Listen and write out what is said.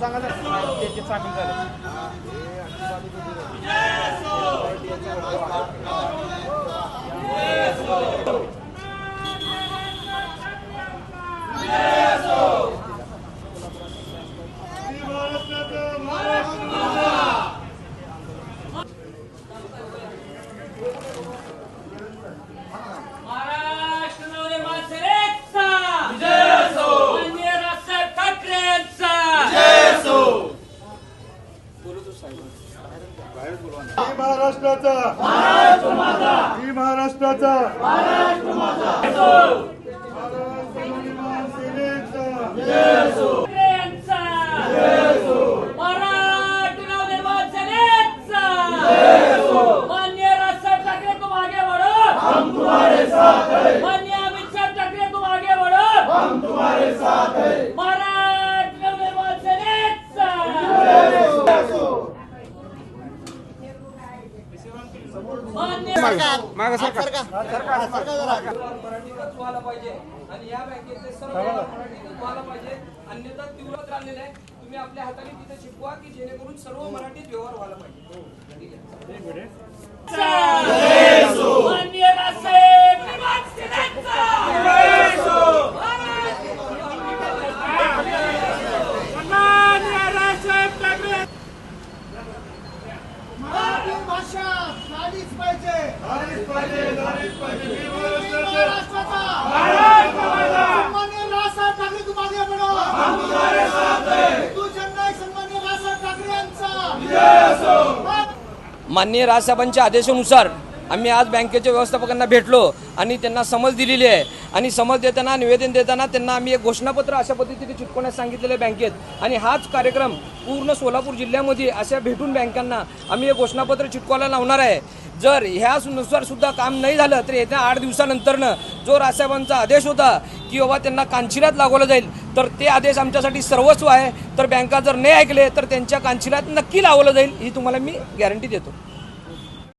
सांगा ना त्याचे सामील झाले. महाराष्ट्राचा. ही महाराष्ट्राचा सेनेचा ठाकरेंचा महाराष्ट्र नवनिर्माण सेनेचा माननीय राजसाहेब ठाकरे तुम आगे बढ़ो हम तुम्हारे साथ हैं माननीय अमित शाह ठाकरे तुम आगे बढ़ो हम तुम्हारे साथ हैं महाराष्ट्र नवनिर्माण सेनेचा मान्य मराठीतच व्हायला पाहिजे आणि या बँकेचे सर्व व्यवहार मराठीतच व्हायला पाहिजे. अन्यथा तीव्रत राहिलेलं आहे तुम्ही आपल्या हाताने तिथे शिकवा की जेणेकरून सर्व मराठीत व्यवहार व्हायला पाहिजे. माननीय राजसाहेब निर्माण सेनेचा माननीय राजसाहेब ठाकरे मराठी भाषा झालीच पाहिजे. झालीच पाहिजे झालीच पाहिजे. महाराष्ट्राचा महाराष्ट्राचा सन्मान्य राजसाहेब ठाकरे तू मागे बढो तू जननायक सन्मान्य राजसाहेब ठाकरे यांचा. माननीय राजसाहेबांच्या आदेशानुसार आम्ही आज बँकेच्या व्यवस्थापकांना भेटलो आणि त्यांना समज दिलेली आहे. आणि समज देताना निवेदन देताना त्यांना आम्ही एक घोषणापत्र अशा पद्धतीने चिटकवण्यास सांगितलेलं आहे बँकेत. आणि हाच कार्यक्रम पूर्ण सोलापूर जिल्ह्यामध्ये अशा भेटून बँकांना आम्ही एक घोषणापत्र चिटकवायला लावणार आहे. जर ह्यानुसार सुद्धा काम नाही झालं तर येत्या आठ दिवसानंतरनं जो राजसाहेबांचा आदेश होता की बाबा त्यांना कांचिरात लागवलं जाईल तर ते आदेश आमच्यासाठी सर्वस्व आहे. तर बँका जर नाही ऐकले तर त्यांच्या कांचिरात नक्की लावलं जाईल ही तुम्हाला मी गॅरंटी देतो.